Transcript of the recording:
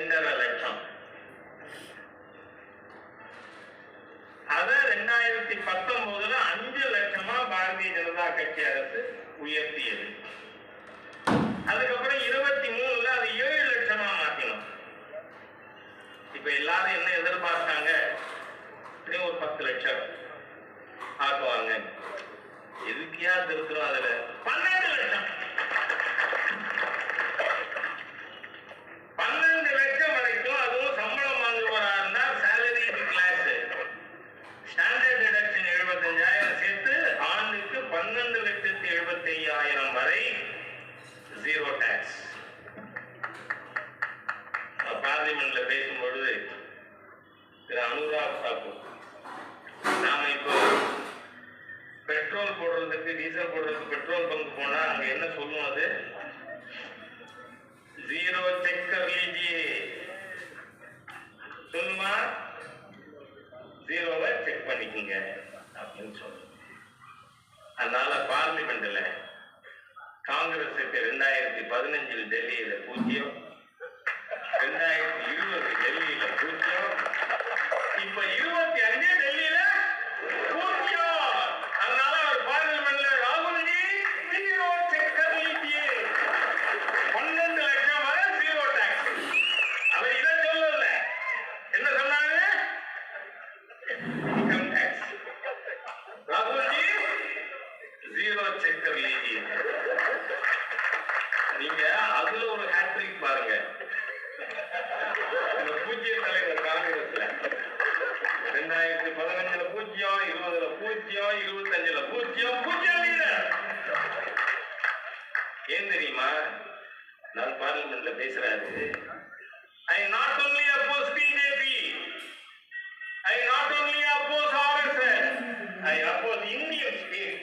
ரெண்டரை லட்சம். அத ரெண்டாயிரத்தி பத்தொன்பதுல அஞ்சு லட்சமா பாரதிய ஜனதா கட்சி அரசு உயர்த்தியது. அதுக்கப்புறம் இருபத்தி மூணுல அது ஏழு லட்சமா மாத்தினோம். இப்ப எல்லாரும் என்ன எதிர்பார்த்தாங்க? ஒரு பத்து லட்சம் ஆக்குவாங்க. எதுக்கியா திருத்தணும் அதுல? பன்னெண்டு ஜீரோ டேக்ஸ் பார்லிமெண்ட்ல பேசும்பொழுது திரு அனுராக் தாக்கூர் நாம இப்போ பெட்ரோல் போடுறதுக்கு டீசல் போடுறதுக்கு பெட்ரோல் பங்க் போனா அங்க என்ன சொல்லுவோம் அது? ஜீரோ செக்கர் லிஜியே சொல்லுமா? ஜீரோவை செக் பண்ணிக்கோங்க அப்படின்னு சொல்லுவோம் அதனால பார்லிமெண்ட்ல காங்கிரசுக்கு ரெண்டாயிரத்தி பதினஞ்சில் டெல்லியில பூஜ்ஜியம். ரெண்டாயிரத்தி இருபது டெல்லியில பூஜ்ஜியம். இப்ப இருபத்தி அஞ்சு டெல்லியில பூஜ்ஜியம். அதனால அவர் பார்லிமெண்ட்ல ராகுல்ஜி ஜீரோ செக்டர் நீட்டியே பன்னெண்டு லட்சம் ஜீரோ டாக்ஸ் அவர் இதை சொல்லல. என்ன சொன்னாங்க இன்கம் டாக்ஸ் ஜீரோ செக்டர் அதுல ஒரு ஹேட்ரிக் பாருங்க. இந்த பூஜ்ய தலைவர் காங்கிரஸ்ல. ரெண்டாயிரத்தி பதினஞ்சுல பூஜ்யம் இருபதுல பூஜ்யம் இருபத்தி அஞ்சுல பூஜ்யம் பூஜ்ஜியம் ஏன் தெரியுமா? நான் பார்லிமெண்ட்ல பேசுறாரு. I not only oppose BJP I not only oppose RSS I oppose Indian state